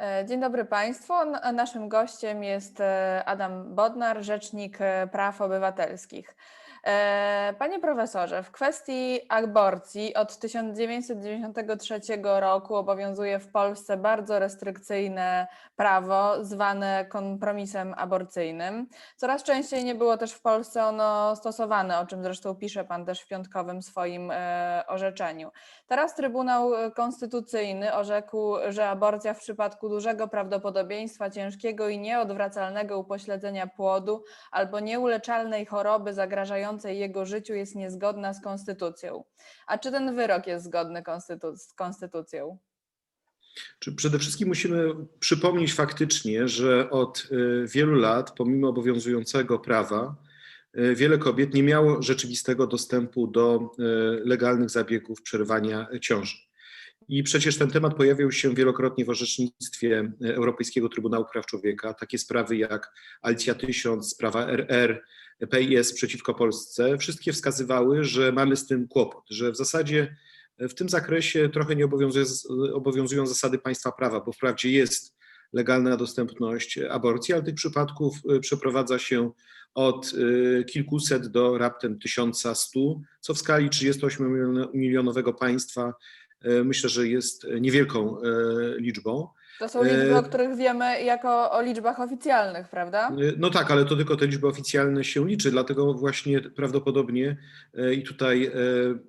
E, Dzień dobry Państwu. Naszym gościem jest e, Adam Bodnar, Rzecznik e, Praw Obywatelskich. E, Panie profesorze, w kwestii aborcji od 1993 roku obowiązuje w Polsce bardzo restrykcyjne prawo zwane kompromisem aborcyjnym. Coraz częściej nie było też w Polsce ono stosowane, o czym zresztą pisze Pan też w piątkowym swoim e, orzeczeniu. Teraz Trybunał Konstytucyjny orzekł, że aborcja w przypadku dużego prawdopodobieństwa ciężkiego i nieodwracalnego upośledzenia płodu albo nieuleczalnej choroby zagrażającej jego życiu jest niezgodna z konstytucją. A czy ten wyrok jest zgodny z konstytucją? Czy Przede wszystkim musimy przypomnieć faktycznie, że od y, wielu lat, pomimo obowiązującego prawa, y, wiele kobiet nie miało rzeczywistego dostępu do y, legalnych zabiegów przerywania ciąży. I przecież ten temat pojawiał się wielokrotnie w orzecznictwie Europejskiego Trybunału Praw Człowieka. Takie sprawy jak Alicja 1000, sprawa RR, PIS przeciwko Polsce, wszystkie wskazywały, że mamy z tym kłopot, że w zasadzie w tym zakresie trochę nie obowiązuje, obowiązują zasady państwa prawa, bo wprawdzie jest legalna dostępność aborcji, ale tych przypadków przeprowadza się od kilkuset do raptem 1100, co w skali 38-milionowego państwa myślę, że jest niewielką y, liczbą. To są liczby, o E, których wiemy jako o liczbach oficjalnych, prawda? No tak, ale to tylko te liczby oficjalne się liczy, dlatego właśnie prawdopodobnie e, i tutaj e,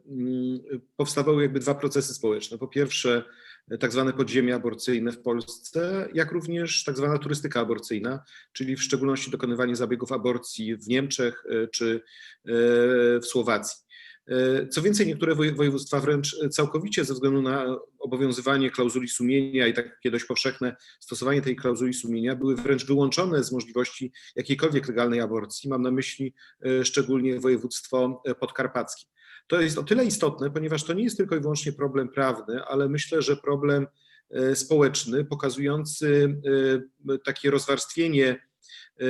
mm, powstawały jakby dwa procesy społeczne. Po pierwsze, e, tak zwane podziemia aborcyjne w Polsce, jak również tak zwana turystyka aborcyjna, czyli w szczególności dokonywanie zabiegów aborcji w Niemczech e, czy e, w Słowacji. E, Co więcej, niektóre woje- województwa wręcz całkowicie ze względu na obowiązywanie klauzuli sumienia i takie dość powszechne stosowanie tej klauzuli sumienia były wręcz wyłączone z możliwości jakiejkolwiek legalnej aborcji. Mam na myśli e, szczególnie województwo e, podkarpackie. To jest o tyle istotne, ponieważ to nie jest tylko i wyłącznie problem prawny, ale myślę, że problem e, społeczny, pokazujący e, takie rozwarstwienie e,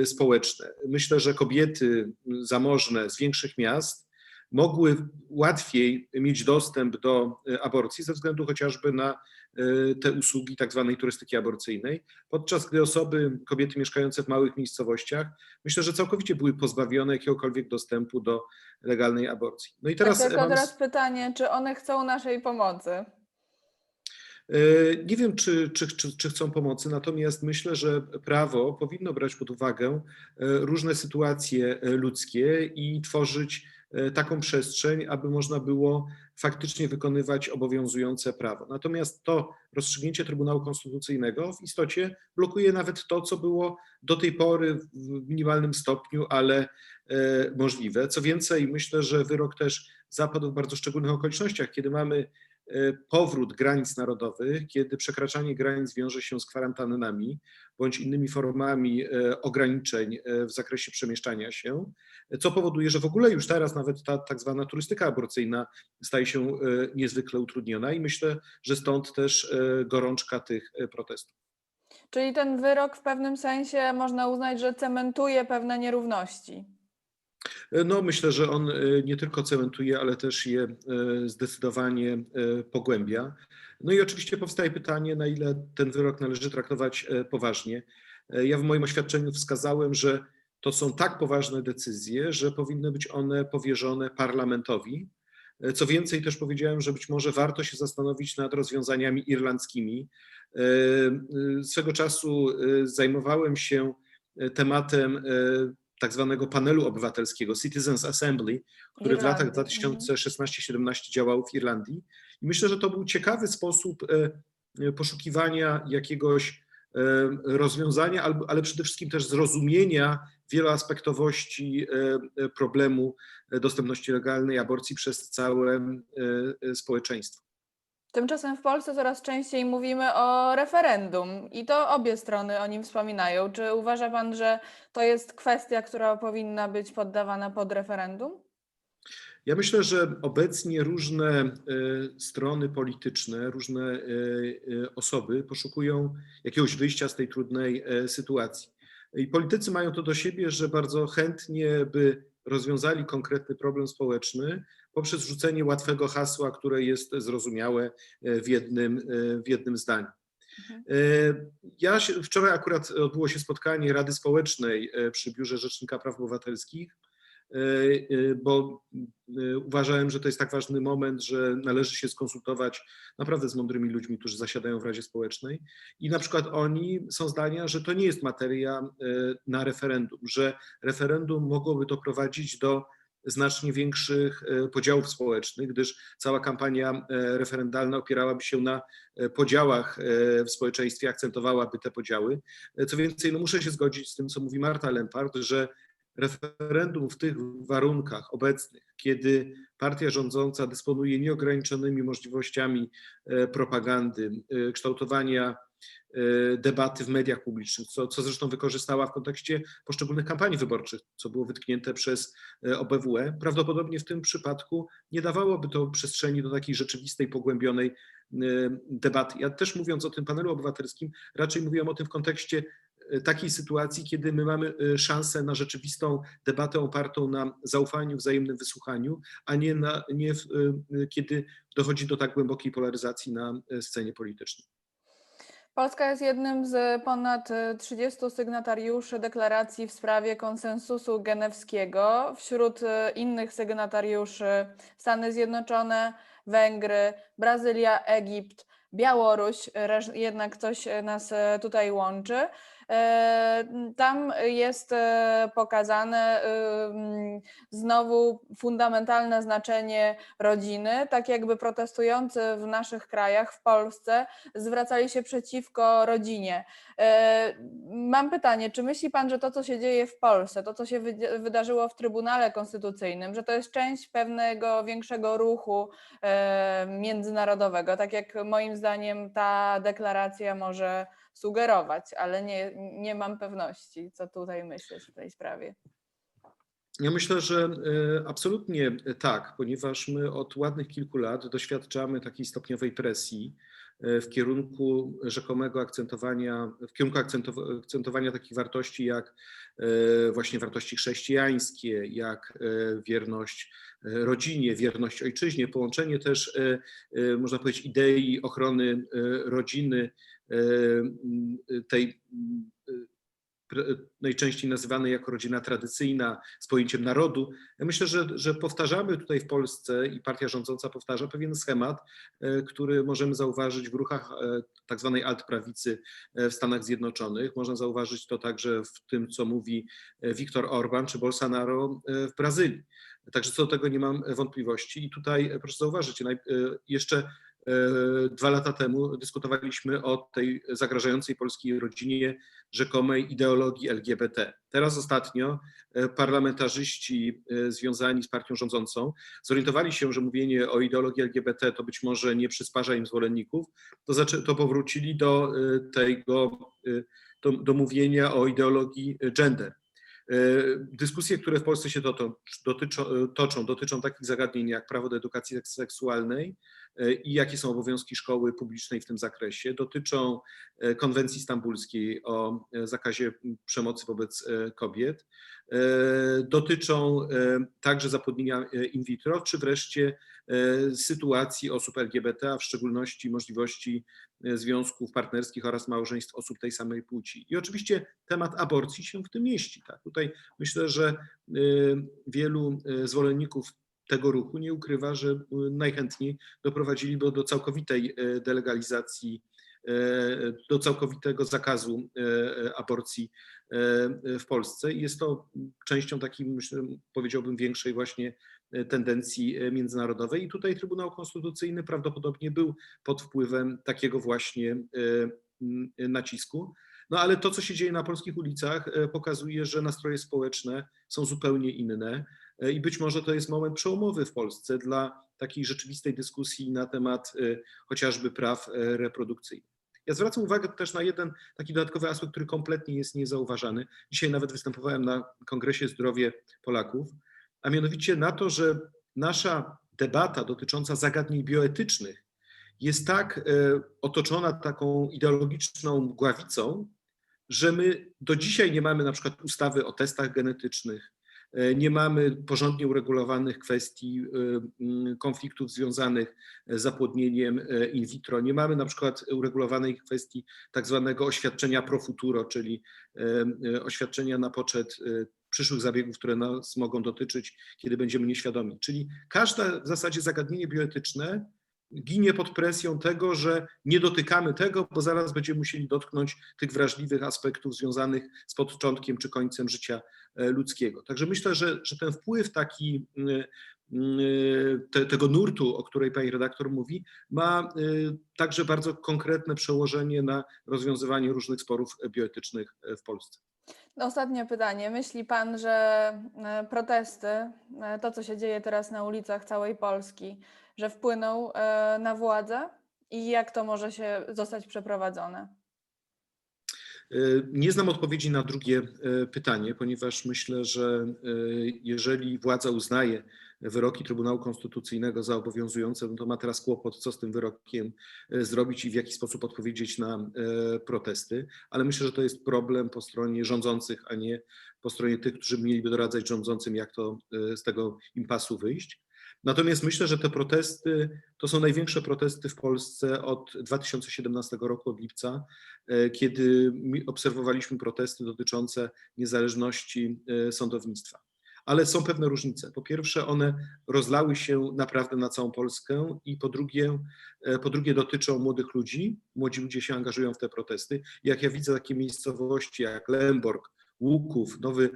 e, społeczne. Myślę, że kobiety zamożne z większych miast mogły łatwiej mieć dostęp do e, aborcji ze względu chociażby na e, te usługi tak zwanej turystyki aborcyjnej, podczas gdy osoby, kobiety mieszkające w małych miejscowościach, myślę, że całkowicie były pozbawione jakiegokolwiek dostępu do legalnej aborcji. No i teraz tak, tylko mam- teraz pytanie, czy one chcą naszej pomocy? E, Nie wiem, czy, czy, czy, czy chcą pomocy, natomiast myślę, że prawo powinno brać pod uwagę różne sytuacje ludzkie i tworzyć taką przestrzeń, aby można było faktycznie wykonywać obowiązujące prawo. Natomiast to rozstrzygnięcie Trybunału Konstytucyjnego w istocie blokuje nawet to, co było do tej pory w minimalnym stopniu, ale e, możliwe. Co więcej, myślę, że wyrok też zapadł w bardzo szczególnych okolicznościach, kiedy mamy e, powrót granic narodowych, kiedy przekraczanie granic wiąże się z kwarantannami bądź innymi formami e, ograniczeń e, w zakresie przemieszczania się, co powoduje, że w ogóle już teraz nawet ta tak zwana turystyka aborcyjna staje się niezwykle utrudniona i myślę, że stąd też gorączka tych protestów. Czyli ten wyrok w pewnym sensie można uznać, że cementuje pewne nierówności. E, No, myślę, że on e, nie tylko cementuje, ale też je e, zdecydowanie pogłębia. No i oczywiście powstaje pytanie, na ile ten wyrok należy traktować poważnie. Ja w moim oświadczeniu wskazałem, że to są tak poważne decyzje, że powinny być one powierzone parlamentowi. Co więcej, też powiedziałem, że być może warto się zastanowić nad rozwiązaniami irlandzkimi. Swego czasu zajmowałem się tematem tak zwanego panelu obywatelskiego, Citizens Assembly, który w latach Irlandii, mhm. 2016-17 działał w Irlandii. I myślę, że to był ciekawy sposób e, e, poszukiwania jakiegoś e, rozwiązania, ale przede wszystkim też zrozumienia wieloaspektowości problemu dostępności legalnej aborcji przez całe społeczeństwo. Tymczasem w Polsce coraz częściej mówimy o referendum i to obie strony o nim wspominają. Czy uważa Pan, że to jest kwestia, która powinna być poddawana pod referendum? Ja myślę, że obecnie różne e, strony polityczne, różne e, e, osoby poszukują jakiegoś wyjścia z tej trudnej sytuacji. I politycy mają to do siebie, że bardzo chętnie by rozwiązali konkretny problem społeczny poprzez rzucenie łatwego hasła, które jest zrozumiałe e, w jednym, e, w jednym zdaniu. Mhm. E, Ja się, wczoraj akurat odbyło się spotkanie Rady Społecznej przy Biurze Rzecznika Praw Obywatelskich, bo uważałem, że to jest tak ważny moment, że należy się skonsultować naprawdę z mądrymi ludźmi, którzy zasiadają w Radzie Społecznej. I na przykład oni są zdania, że to nie jest materia na referendum, że referendum mogłoby doprowadzić do znacznie większych e, podziałów społecznych, gdyż cała kampania e, referendalna opierałaby się na e, podziałach w społeczeństwie, akcentowałaby te podziały. Co więcej, no muszę się zgodzić z tym, co mówi Marta Lempart, że referendum w tych warunkach obecnych, kiedy partia rządząca dysponuje nieograniczonymi możliwościami propagandy, kształtowania debaty w mediach publicznych, co, co zresztą wykorzystała w kontekście poszczególnych kampanii wyborczych, co było wytknięte przez e, OBWE, prawdopodobnie w tym przypadku nie dawałoby to przestrzeni do takiej rzeczywistej, pogłębionej e, debaty. Ja też mówiąc o tym panelu obywatelskim, raczej mówiłem o tym w kontekście e, takiej sytuacji, kiedy my mamy e, szansę na rzeczywistą debatę opartą na zaufaniu, wzajemnym wysłuchaniu, a nie, na, nie w, e, kiedy dochodzi do tak głębokiej polaryzacji na e, scenie politycznej. Polska jest jednym z ponad y, 30 sygnatariuszy deklaracji w sprawie konsensusu genewskiego. Wśród y, innych sygnatariuszy Stany Zjednoczone, Węgry, Brazylia, Egipt, Białoruś, jednak coś y, nas tutaj łączy. E, Tam jest e, pokazane y, mm, znowu fundamentalne znaczenie rodziny, tak jakby protestujący w naszych krajach, w Polsce, zwracali się przeciwko rodzinie. E, Mam pytanie, czy myśli Pan, że to, co się dzieje w Polsce, to, co się wydarzyło w Trybunale Konstytucyjnym, że to jest część pewnego większego ruchu międzynarodowego, tak jak moim zdaniem ta deklaracja może sugerować, ale nie, nie mam pewności, co tutaj myśleć w tej sprawie. Ja myślę, że e, absolutnie tak, ponieważ my od ładnych kilku lat doświadczamy takiej stopniowej presji e, w kierunku rzekomego akcentowania, w kierunku akcentow- akcentowania takich wartości jak e, właśnie wartości chrześcijańskie, jak wierność rodzinie, wierność ojczyźnie, połączenie też, można powiedzieć, idei ochrony rodziny, tej m, pr- najczęściej nazywanej jako rodzina tradycyjna, z pojęciem narodu. Ja myślę, że, że powtarzamy tutaj w Polsce i partia rządząca powtarza pewien schemat, który możemy zauważyć w ruchach tak zwanej altprawicy w Stanach Zjednoczonych. Można zauważyć to także w tym, co mówi Viktor Orban czy Bolsonaro w Brazylii. Także co do tego nie mam wątpliwości. I tutaj proszę zauważyć, jeszcze dwa lata temu dyskutowaliśmy o tej zagrażającej polskiej rodzinie rzekomej ideologii LGBT. Teraz ostatnio e, parlamentarzyści e, związani z partią rządzącą zorientowali się, że mówienie o ideologii LGBT to być może nie przysparza im zwolenników, to, to powrócili do e, tego, e, do, do mówienia o ideologii e, gender. E, Dyskusje, które w Polsce się dotyczą, e, toczą, dotyczą takich zagadnień jak prawo do edukacji seks- seksualnej e, i jakie są obowiązki szkoły publicznej w tym zakresie, dotyczą konwencji stambulskiej o zakazie przemocy wobec kobiet, dotyczą także zapłodnienia in vitro, czy wreszcie sytuacji osób LGBT, a w szczególności możliwości związków partnerskich oraz małżeństw osób tej samej płci. I oczywiście temat aborcji się w tym mieści. Tak? Tutaj myślę, że e, wielu e, zwolenników tego ruchu nie ukrywa, że e, najchętniej doprowadziliby do całkowitej e, delegalizacji, e, do całkowitego zakazu e, aborcji e, w Polsce. Jest to częścią takiej, myślę, powiedziałbym, większej właśnie e, tendencji e, międzynarodowej. I tutaj Trybunał Konstytucyjny prawdopodobnie był pod wpływem takiego właśnie m, nacisku. No ale to, co się dzieje na polskich ulicach, pokazuje, że nastroje społeczne są zupełnie inne i być może to jest moment przełomowy w Polsce dla takiej rzeczywistej dyskusji na temat chociażby praw reprodukcyjnych. Ja zwracam uwagę też na jeden taki dodatkowy aspekt, który kompletnie jest niezauważany. Dzisiaj nawet występowałem na Kongresie Zdrowie Polaków, a mianowicie na to, że nasza debata dotycząca zagadnień bioetycznych jest tak e, otoczona taką ideologiczną mgławicą, że my do dzisiaj nie mamy na przykład ustawy o testach genetycznych, E, Nie mamy porządnie uregulowanych kwestii e, konfliktów związanych z zapłodnieniem in vitro. Nie mamy na przykład uregulowanej kwestii tak zwanego oświadczenia pro futuro, czyli oświadczenia na poczet przyszłych zabiegów, które nas mogą dotyczyć, kiedy będziemy nieświadomi. Czyli każde w zasadzie zagadnienie bioetyczne ginie pod presją tego, że nie dotykamy tego, bo zaraz będziemy musieli dotknąć tych wrażliwych aspektów związanych z początkiem czy końcem życia e, ludzkiego. Także myślę, że, że ten wpływ taki mm, mm, te, tego nurtu, o której pani redaktor mówi, ma także bardzo konkretne przełożenie na rozwiązywanie różnych sporów bioetycznych e, w Polsce. Ostatnie pytanie. Myśli Pan, że e, protesty, e, to co się dzieje teraz na ulicach całej Polski, że wpłyną e, na władzę i jak to może się zostać przeprowadzone? Nie znam odpowiedzi na drugie pytanie, ponieważ myślę, że jeżeli władza uznaje wyroki Trybunału Konstytucyjnego za obowiązujące, no to ma teraz kłopot, co z tym wyrokiem e, zrobić i w jaki sposób odpowiedzieć na e, protesty. Ale myślę, że to jest problem po stronie rządzących, a nie po stronie tych, którzy mieliby doradzać rządzącym, jak to e, z tego impasu wyjść. Natomiast myślę, że te protesty to są największe protesty w Polsce od 2017 roku, od lipca, kiedy obserwowaliśmy protesty dotyczące niezależności sądownictwa. Ale są pewne różnice. Po pierwsze, one rozlały się naprawdę na całą Polskę i po drugie, e, po drugie dotyczą młodych ludzi. Młodzi ludzie się angażują w te protesty. Jak ja widzę takie miejscowości jak Lemborg, Łuków, Nowy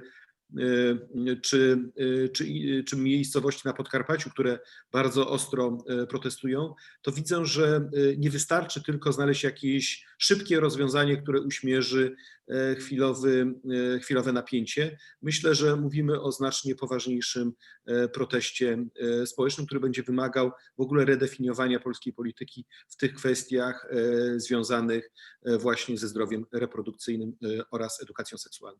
czy, e, czy, czy miejscowości na Podkarpaciu, które bardzo ostro e, protestują, to widzę, że nie wystarczy tylko znaleźć jakieś szybkie rozwiązanie, które uśmierzy chwilowy, chwilowe napięcie. Myślę, że mówimy o znacznie poważniejszym proteście społecznym, który będzie wymagał w ogóle redefiniowania polskiej polityki w tych kwestiach związanych właśnie ze zdrowiem reprodukcyjnym oraz edukacją seksualną.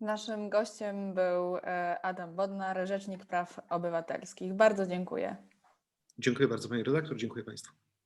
Naszym gościem był e, Adam Bodnar, Rzecznik Praw Obywatelskich. Bardzo dziękuję. Dziękuję bardzo Pani redaktor, dziękuję Państwu.